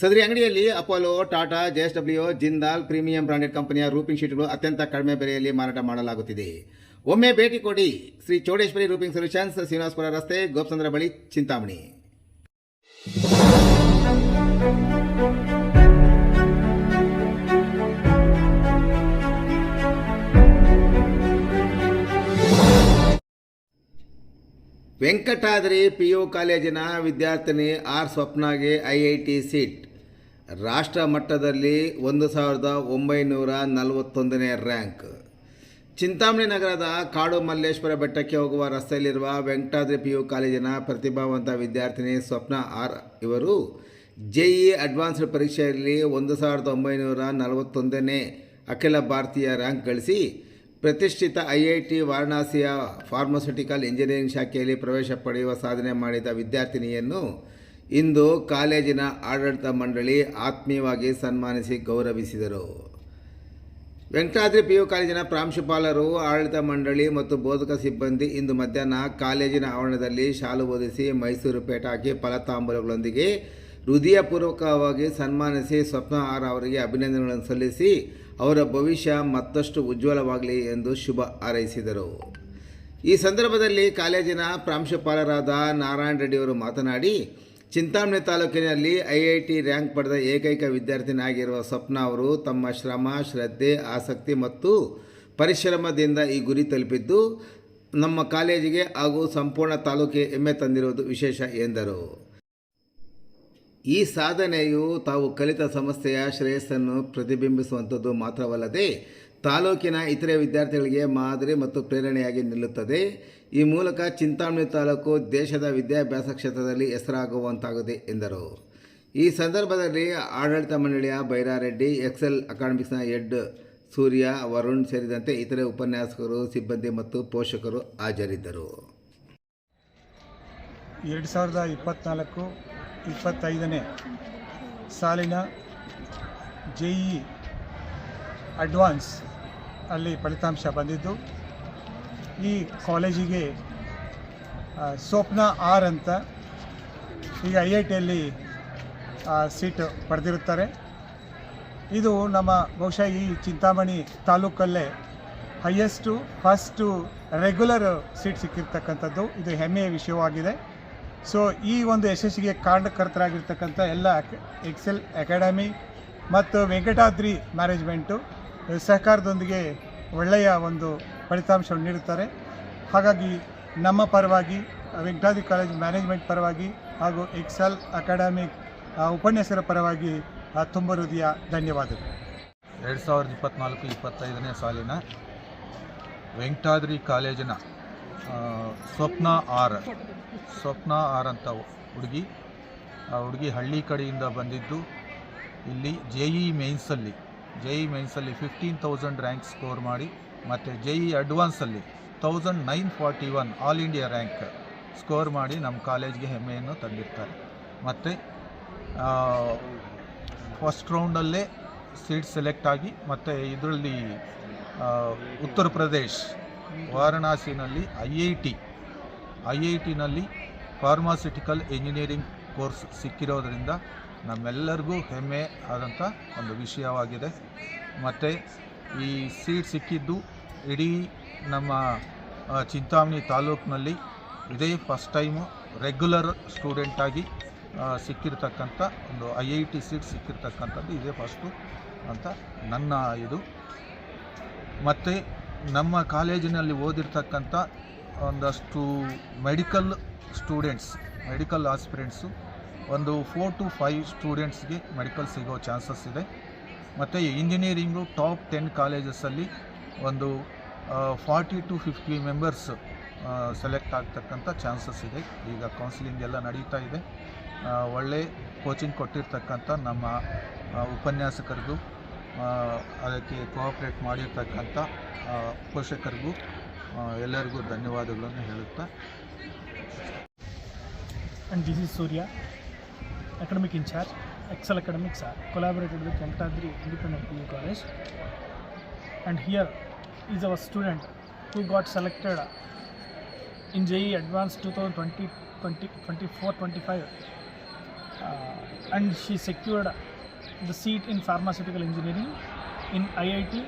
ಸದರಿ ಅಂಗಡಿಯಲ್ಲಿ Apollo, Tata JSW Jindal, premium branded ಕಂಪನಿಯ ರೂಪಿಂಗ್ ಶೀಟ್ಗಳು ಅತ್ಯಂತ ಕಡಿಮೆ ಬೆಲೆಯಲ್ಲಿ ಮಾರಾಟ ಮಾಡಲಾಗುತ್ತಿದೆ. ಒಮ್ಮೆ ಭೇಟಿ ಕೊಡಿ ಶ್ರೀ ಚೌಡೇಶ್ವರಿ ರೂಪಿಂಗ್ ಸೊಲ್ಯೂಷನ್ಸ್, ಶ್ರೀನಿವಾಸಪುರ ರಸ್ತೆ, ಗೋಪಸಂದ್ರ ಬಳಿ, ಚಿಂತಾಮಣಿ. ವೆಂಕಟಾದ್ರಿ ಪಿ ಯು ಕಾಲೇಜಿನ ವಿದ್ಯಾರ್ಥಿನಿ ಆರ್ ಸ್ವಪ್ನಾಗೆ ಐ ಐ ಟಿ ಸೀಟ್. ರಾಷ್ಟ್ರ ಮಟ್ಟದಲ್ಲಿ ಒಂದು ಸಾವಿರದ ಒಂಬೈನೂರ ನಲವತ್ತೊಂದನೇ ರ್ಯಾಂಕ್. ಚಿಂತಾಮಣಿ ನಗರದ ಕಾಡು ಮಲ್ಲೇಶ್ವರ ಬೆಟ್ಟಕ್ಕೆ ಹೋಗುವ ರಸ್ತೆಯಲ್ಲಿರುವ ವೆಂಕಟಾದ್ರಿ ಪಿ ಯು ಕಾಲೇಜಿನ ಪ್ರತಿಭಾವಂತ ವಿದ್ಯಾರ್ಥಿನಿ ಸ್ವಪ್ನ ಆರ್ ಇವರು ಜೆಇ ಅಡ್ವಾನ್ಸ್ಡ್ ಪರೀಕ್ಷೆಯಲ್ಲಿ ಒಂದು ಸಾವಿರದ ಒಂಬೈನೂರ ನಲವತ್ತೊಂದನೇ ಅಖಿಲ ಭಾರತೀಯ ರ್ಯಾಂಕ್ ಗಳಿಸಿ ಪ್ರತಿಷ್ಠಿತ ಐ ಐ ಟಿ ವಾರಣಾಸಿಯ ಫಾರ್ಮಸ್ಯೂಟಿಕಲ್ ಇಂಜಿನಿಯರಿಂಗ್ ಶಾಖೆಯಲ್ಲಿ ಪ್ರವೇಶ ಪಡೆಯುವ ಸಾಧನೆ ಮಾಡಿದ ವಿದ್ಯಾರ್ಥಿನಿಯನ್ನು ಇಂದು ಕಾಲೇಜಿನ ಆಡಳಿತ ಮಂಡಳಿ ಆತ್ಮೀಯವಾಗಿ ಸನ್ಮಾನಿಸಿ ಗೌರವಿಸಿದರು. ವೆಂಕಟಾದ್ರಿ ಪಿ ಯು ಕಾಲೇಜಿನ ಪ್ರಾಂಶುಪಾಲರು, ಆಡಳಿತ ಮಂಡಳಿ ಮತ್ತು ಬೋಧಕ ಸಿಬ್ಬಂದಿ ಇಂದು ಮಧ್ಯಾಹ್ನ ಕಾಲೇಜಿನ ಆವರಣದಲ್ಲಿ ಶಾಲು ಓದಿಸಿ ಮೈಸೂರು ಪೇಟ ಹಾಕಿ ಫಲತಾಂಬೂಲಗಳೊಂದಿಗೆ ಹೃದಯಪೂರ್ವಕವಾಗಿ ಸನ್ಮಾನಿಸಿ ಸ್ವಪ್ನ ಆರ್ ಅವರಿಗೆ ಅಭಿನಂದನೆಗಳನ್ನು ಸಲ್ಲಿಸಿ ಅವರ ಭವಿಷ್ಯ ಮತ್ತಷ್ಟು ಉಜ್ವಲವಾಗಲಿ ಎಂದು ಶುಭ ಹಾರೈಸಿದರು. ಈ ಸಂದರ್ಭದಲ್ಲಿ ಕಾಲೇಜಿನ ಪ್ರಾಂಶುಪಾಲರಾದ ನಾರಾಯಣ ರೆಡ್ಡಿಯವರು ಮಾತನಾಡಿ, ಚಿಂತಾಮಣಿ ತಾಲೂಕಿನಲ್ಲಿ ಐ ಐ ಟಿ ರ್ಯಾಂಕ್ ಪಡೆದ ಏಕೈಕ ವಿದ್ಯಾರ್ಥಿನಾಗಿರುವ ಸ್ವಪ್ನ ಅವರು ತಮ್ಮ ಶ್ರಮ, ಶ್ರದ್ಧೆ, ಆಸಕ್ತಿ ಮತ್ತು ಪರಿಶ್ರಮದಿಂದ ಈ ಗುರಿ ತಲುಪಿದ್ದು, ನಮ್ಮ ಕಾಲೇಜಿಗೆ ಹಾಗೂ ಸಂಪೂರ್ಣ ತಾಲೂಕಿಗೆ ಹೆಮ್ಮೆ ತಂದಿರುವುದು ವಿಶೇಷ ಎಂದರು. ಈ ಸಾಧನೆಯು ತಾವು ಕಲಿತ ಸಂಸ್ಥೆಯ ಶ್ರೇಯಸ್ಸನ್ನು ಪ್ರತಿಬಿಂಬಿಸುವಂಥದ್ದು ಮಾತ್ರವಲ್ಲದೆ ತಾಲೂಕಿನ ಇತರೆ ವಿದ್ಯಾರ್ಥಿಗಳಿಗೆ ಮಾದರಿ ಮತ್ತು ಪ್ರೇರಣೆಯಾಗಿ ನಿಲ್ಲುತ್ತದೆ. ಈ ಮೂಲಕ ಚಿಂತಾಮಣಿ ತಾಲೂಕು ದೇಶದ ವಿದ್ಯಾಭ್ಯಾಸ ಕ್ಷೇತ್ರದಲ್ಲಿ ಹೆಸರಾಗುವಂತಾಗಿದೆ ಎಂದರು. ಈ ಸಂದರ್ಭದಲ್ಲಿ ಆಡಳಿತ ಮಂಡಳಿಯ ಬೈರಾರೆಡ್ಡಿ, ಎಕ್ಸೆಲ್ ಅಕಾಡೆಮಿಕ್ಸ್ನ ಹೆಡ್ ಸೂರ್ಯ, ವರುಣ್ ಸೇರಿದಂತೆ ಇತರೆ ಉಪನ್ಯಾಸಕರು, ಸಿಬ್ಬಂದಿ ಮತ್ತು ಪೋಷಕರು ಹಾಜರಿದ್ದರು. ಎರಡು ಸಾವಿರದ ಇಪ್ಪತ್ತ್ನಾಲ್ಕು ಇಪ್ಪತ್ತೈದನೇ ಸಾಲಿನ ಜೆ ಇ ಅಡ್ವಾನ್ಸ್ ಅಲ್ಲಿ ಫಲಿತಾಂಶ ಬಂದಿದ್ದು. ಈ ಕಾಲೇಜಿಗೆ ಸ್ವಪ್ನ ಆರ್ ಅಂತ ಈಗ ಐ ಐ ಟಿಯಲ್ಲಿ ಸೀಟ್ ಪಡೆದಿರುತ್ತಾರೆ. ಇದು ನಮ್ಮ ಬಹುಶಃ ಈ ಚಿಂತಾಮಣಿ ತಾಲೂಕಲ್ಲೇ ಹೈಯೆಸ್ಟು, ಫಸ್ಟು, ರೆಗ್ಯುಲರ್ ಸೀಟ್ ಸಿಕ್ಕಿರ್ತಕ್ಕಂಥದ್ದು. ಇದು ಹೆಮ್ಮೆಯ ವಿಷಯವಾಗಿದೆ. ಸೊ ಈ ಒಂದು ಯಶಸ್ಸಿಗೆ ಕಾರಣಕರ್ತರಾಗಿರ್ತಕ್ಕಂಥ ಎಲ್ಲ ಎಕ್ಸೆಲ್ ಅಕಾಡೆಮಿ ಮತ್ತು ವೆಂಕಟಾದ್ರಿ ಮ್ಯಾನೇಜ್ಮೆಂಟು ಸಹಕಾರದೊಂದಿಗೆ ಒಳ್ಳೆಯ ಒಂದು ಫಲಿತಾಂಶವನ್ನು ನೀಡುತ್ತಾರೆ. ಹಾಗಾಗಿ ನಮ್ಮ ಪರವಾಗಿ ವೆಂಕಟಾದ್ರಿ ಕಾಲೇಜ್ ಮ್ಯಾನೇಜ್ಮೆಂಟ್ ಪರವಾಗಿ ಹಾಗೂ ಎಕ್ಸೆಲ್ ಅಕಾಡೆಮಿ ಉಪನ್ಯಾಸರ ಪರವಾಗಿ ತುಂಬ ಹೃದಯ ಧನ್ಯವಾದಗಳು. ಎರಡು ಸಾವಿರದ ಇಪ್ಪತ್ತ್ನಾಲ್ಕು ಇಪ್ಪತ್ತೈದನೇ ಸಾಲಿನ ವೆಂಕಟಾದ್ರಿ ಕಾಲೇಜಿನ ಸ್ವಪ್ನ ಆರ್. ಸ್ವಪ್ನ ಆರ್ ಅಂತ ಹುಡುಗಿ, ಆ ಹುಡುಗಿ ಹಳ್ಳಿ ಕಡೆಯಿಂದ ಬಂದಿದ್ದು ಇಲ್ಲಿ ಜೆ ಇ ಮೇನ್ಸಲ್ಲಿ ಜೆ ಇ ಮೇನ್ಸಲ್ಲಿ ಫಿಫ್ಟೀನ್ ತೌಸಂಡ್ ರ್ಯಾಂಕ್ ಸ್ಕೋರ್ ಮಾಡಿ, ಮತ್ತು J E ಅಡ್ವಾನ್ಸಲ್ಲಿ thousand nine forty one all India rank score ಮಾಡಿ ನಮ್ಮ ಕಾಲೇಜ್ಗೆ ಹೆಮ್ಮೆಯನ್ನು ತಂದಿರ್ತಾರೆ. ಮತ್ತು ಫಸ್ಟ್ ರೌಂಡಲ್ಲೇ ಸೀಟ್ ಸೆಲೆಕ್ಟ್ ಆಗಿ, ಮತ್ತು ಇದರಲ್ಲಿ Uttar Pradesh, ವಾರಣಾಸಿನಲ್ಲಿ I I T I I ಟಿನಲ್ಲಿ pharmaceutical engineering course ಸಿಕ್ಕಿರೋದ್ರಿಂದ ನಮ್ಮೆಲ್ಲರಿಗೂ ಹೆಮ್ಮೆ ಆದಂಥ ಒಂದು ವಿಷಯವಾಗಿದೆ. ಮತ್ತು ಈ ಸೀಟ್ ಸಿಕ್ಕಿದ್ದು ಇಡೀ ನಮ್ಮ ಚಿಂತಾಮಣಿ ತಾಲೂಕಿನಲ್ಲಿ ಇದೇ ಫಸ್ಟ್ ಟೈಮು ರೆಗ್ಯುಲರ್ ಸ್ಟೂಡೆಂಟಾಗಿ ಸಿಕ್ಕಿರ್ತಕ್ಕಂಥ ಒಂದು ಐ ಐ ಟಿ ಸೀಟ್ ಸಿಕ್ಕಿರ್ತಕ್ಕಂಥದ್ದು ಇದೇ ಫಸ್ಟು ಅಂತ ನನ್ನ ಇದು. ಮತ್ತು ನಮ್ಮ ಕಾಲೇಜಿನಲ್ಲಿ ಓದಿರ್ತಕ್ಕಂಥ ಒಂದಷ್ಟು ಮೆಡಿಕಲ್ ಸ್ಟೂಡೆಂಟ್ಸ್ ಮೆಡಿಕಲ್ ಆಸ್ಪಿರೆಂಟ್ಸು ಒಂದು ಫೋರ್ ಟು ಫೈವ್ ಸ್ಟೂಡೆಂಟ್ಸ್ಗೆ ಮೆಡಿಕಲ್ ಸಿಗೋ ಚಾನ್ಸಸ್ ಇದೆ. ಮತ್ತು ಇಂಜಿನಿಯರಿಂಗು ಟಾಪ್ ಟೆನ್ ಕಾಲೇಜಸಲ್ಲಿ ಒಂದು forty to fifty members select ಆಗ್ತಕ್ಕಂಥ ಚಾನ್ಸಸ್ ಇದೆ. ಈಗ ಕೌನ್ಸಿಲಿಂಗ್ ಎಲ್ಲ ನಡೀತಾ ಇದೆ. ಒಳ್ಳೆ ಕೋಚಿಂಗ್ ಕೊಟ್ಟಿರ್ತಕ್ಕಂಥ ನಮ್ಮ ಉಪನ್ಯಾಸಕರಿಗೂ ಅದಕ್ಕೆ ಕೋಆಪ್ರೇಟ್ ಮಾಡಿರ್ತಕ್ಕಂಥ ಪೋಷಕರಿಗೂ ಎಲ್ಲರಿಗೂ ಧನ್ಯವಾದಗಳನ್ನು ಹೇಳುತ್ತಾ and this is Surya, academic in charge. Excel Academics are collaborated with Venkatadri Independent PU College. And here is our student who got selected in JE Advanced 2020, 20, 24, 25. Uh, and she secured the seat in pharmaceutical engineering in IIT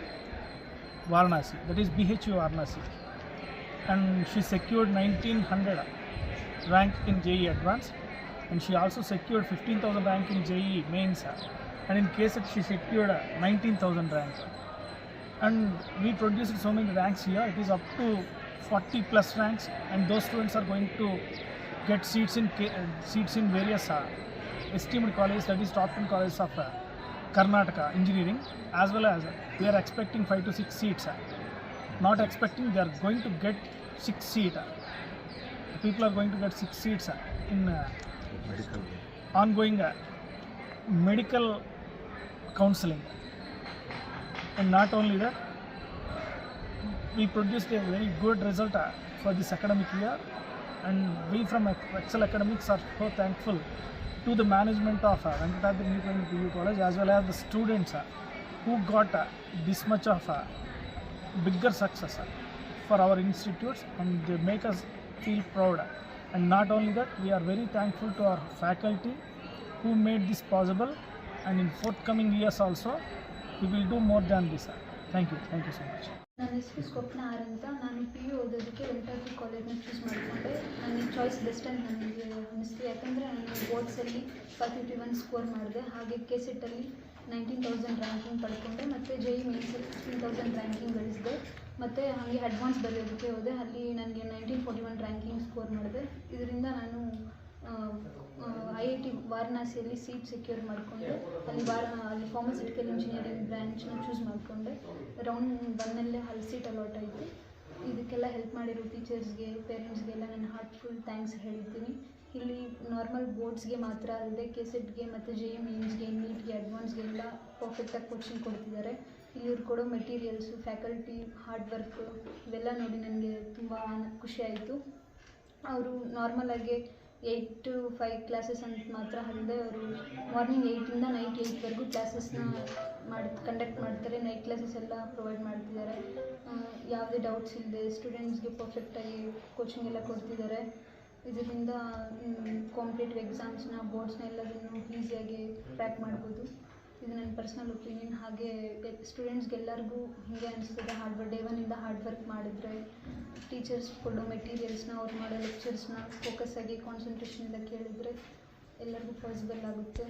Varanasi, that is BHU Varanasi. And she secured 1900 rank in JE Advanced and she also secured 15,000 rank in JE Mains. And in KSET she secured uh, 19,000 rank. And we produced so many ranks here it is up to 40 plus ranks and those students are going to get seats in K- uh, seats in various uh, esteemed colleges that is top 10 colleges of uh, Karnataka engineering as well as we are expecting 5 to 6 seats. uh, not expecting they are going to get 6 seat people are going to get six seats in uh, ongoing uh, medical counseling. And not only that, we produced a very good result uh, for this academic year, and we from Excel Academics are so thankful to the management of uh, Venkatadri Independent College as well as the students uh, who got uh, this much of uh, bigger success uh, for our institutes and they make us feel proud. And not only that, we are very thankful to our faculty who made this possible and in forthcoming years also we will do more than this. Thank you. Thank you so much. ನನ್ನ ಹೆಸರು ಸ್ವಪ್ನ R ಅಂತ ನಾನು P U ಓದೋದಕ್ಕೆ Venkatadri ಕಾಲೇಜ್ನ choose ಮಾಡಿಕೊಂಡೆ ನನಗೆ choice best ಅಂತ ನನಗೆ ಅನ್ನಿಸ್ತು ಯಾಕಂದರೆ ನಾನು ಬೋರ್ಡ್ಸಲ್ಲಿ ಫೈವ್ ಫಿಫ್ಟಿ ಒನ್ ಸ್ಕೋರ್ ಮಾಡಿದೆ ಹಾಗೆ ಕೆ ಸೆಟ್ಟಲ್ಲಿ ನೈನ್ಟೀನ್ ತೌಸಂಡ್ ರ್ಯಾಂಕಿಂಗ್ ಪಡ್ಕೊಂಡೆ, ಮತ್ತು ಜೆ ಇ ಮೇನ್ಸಲ್ಲಿ ಸಿಕ್ಸ್ಟೀನ್ ತೌಸಂಡ್ ರ್ಯಾಂಕಿಂಗ್ ಗಳಿಸಿದೆ. ಮತ್ತು ಹಾಗೆ ಅಡ್ವಾನ್ಸ್ ಬರೆಯೋದಕ್ಕೆ ಹೋದೆ. ಅಲ್ಲಿ ನನಗೆ nineteen forty one ranking score ಮಾಡಿದೆ. ಇದರಿಂದ ನಾನು ಐ ಐ ಟಿ ವಾರಣಾಸಿಯಲ್ಲಿ ಸೀಟ್ ಸೆಕ್ಯೂರ್ ಮಾಡಿಕೊಂಡೆ. ಅಲ್ಲಿ ವಾರ ಅಲ್ಲಿ ಫಾರ್ಮಸ್ಯೂಟಿಕಲ್ ಇಂಜಿನಿಯರಿಂಗ್ ಬ್ರ್ಯಾಂಚ್ನ ಚೂಸ್ ಮಾಡಿಕೊಂಡೆ. ರೌಂಡ್ ಬಂದಲ್ಲೇ ಹಲ್ ಸೀಟ್ ಅಲಾಟ್ ಆಯಿತು. ಇದಕ್ಕೆಲ್ಲ ಹೆಲ್ಪ್ ಮಾಡಿರೋ ಟೀಚರ್ಸ್ಗೆ ಪೇರೆಂಟ್ಸ್ಗೆಲ್ಲ ನಾನು ಹಾರ್ಟ್ಫುಲ್ ಥ್ಯಾಂಕ್ಸ್ ಹೇಳ್ತೀನಿ ನಾರ್ಮಲ್ ಬೋರ್ಡ್ಸ್ಗೆ ಮಾತ್ರ ಅಲ್ಲದೆ ಕೆ ಸೆಟ್ಗೆ ಮತ್ತು ಜೆ ಎಂ ಏಮ್ಸ್ಗೆ ನೀಟ್ಗೆ ಅಡ್ವಾನ್ಸ್ಗೆಲ್ಲ ಪರ್ಫೆಕ್ಟಾಗಿ ಕೋಚಿಂಗ್ ಕೊಡ್ತಿದ್ದಾರೆ. ಇಲ್ಲಿ ಇವ್ರು ಕೊಡೋ ಮೆಟೀರಿಯಲ್ಸು ಫ್ಯಾಕಲ್ಟಿ ಹಾರ್ಡ್ ವರ್ಕ್ ಇವೆಲ್ಲ ನೋಡಿ ನನಗೆ ತುಂಬ ಖುಷಿ ಆಯಿತು. ಅವರು ನಾರ್ಮಲಾಗಿ ಏಯ್ಟ್ ಟು ಫೈವ್ ಕ್ಲಾಸಸ್ ಅಂತ ಮಾತ್ರ ಅಲ್ಲದೆ ಅವರು ಮಾರ್ನಿಂಗ್ ಏಯ್ಟಿಂದ ನೈಟ್ ಏಯ್ಟ್ವರೆಗೂ ಕ್ಲಾಸಸ್ನ ಮಾಡಿ ಕಂಡಕ್ಟ್ ಮಾಡ್ತಾರೆ ನೈಟ್ ಕ್ಲಾಸಸ್ ಎಲ್ಲ ಪ್ರೊವೈಡ್ ಮಾಡ್ತಿದ್ದಾರೆ. ಯಾವುದೇ ಡೌಟ್ಸ್ ಇಲ್ಲದೆ ಸ್ಟೂಡೆಂಟ್ಸ್ಗೆ ಪರ್ಫೆಕ್ಟಾಗಿ ಕೋಚಿಂಗ್ ಎಲ್ಲ ಕೊಡ್ತಿದ್ದಾರೆ. ಇದರಿಂದ ಕಾಂಪಿಟೇಟಿವ್ ಎಕ್ಸಾಮ್ಸ್ನ ಬೋರ್ಡ್ಸ್ನ ಎಲ್ಲದನ್ನು ಈಸಿಯಾಗಿ ಟ್ರ್ಯಾಕ್ ಮಾಡ್ಬೋದು. ಇದು ನನ್ನ ಪರ್ಸ್ನಲ್ ಒಪಿನಿಯನ್ ಹಾಗೆ ಸ್ಟೂಡೆಂಟ್ಸ್ಗೆಲ್ಲರಿಗೂ ಹೀಗೆ ಅನಿಸ್ತದೆ ಹಾರ್ಡ್ ವರ್ಕ್ ಡೇ ಒನ್ನಿಂದ ಹಾರ್ಡ್ ವರ್ಕ್ ಮಾಡಿದ್ರೆ ಟೀಚರ್ಸ್ ಕೊಡೋ ಮೆಟೀರಿಯಲ್ಸ್ನ ಅವ್ರು ಮಾಡೋ ಲೆಕ್ಚರ್ಸ್ನ ಫೋಕಸ್ ಆಗಿ ಕಾನ್ಸಂಟ್ರೇಷನಿಂದ ಕೇಳಿದರೆ ಎಲ್ಲರಿಗೂ ಪಾಸಿಬಲ್ ಆಗುತ್ತೆ.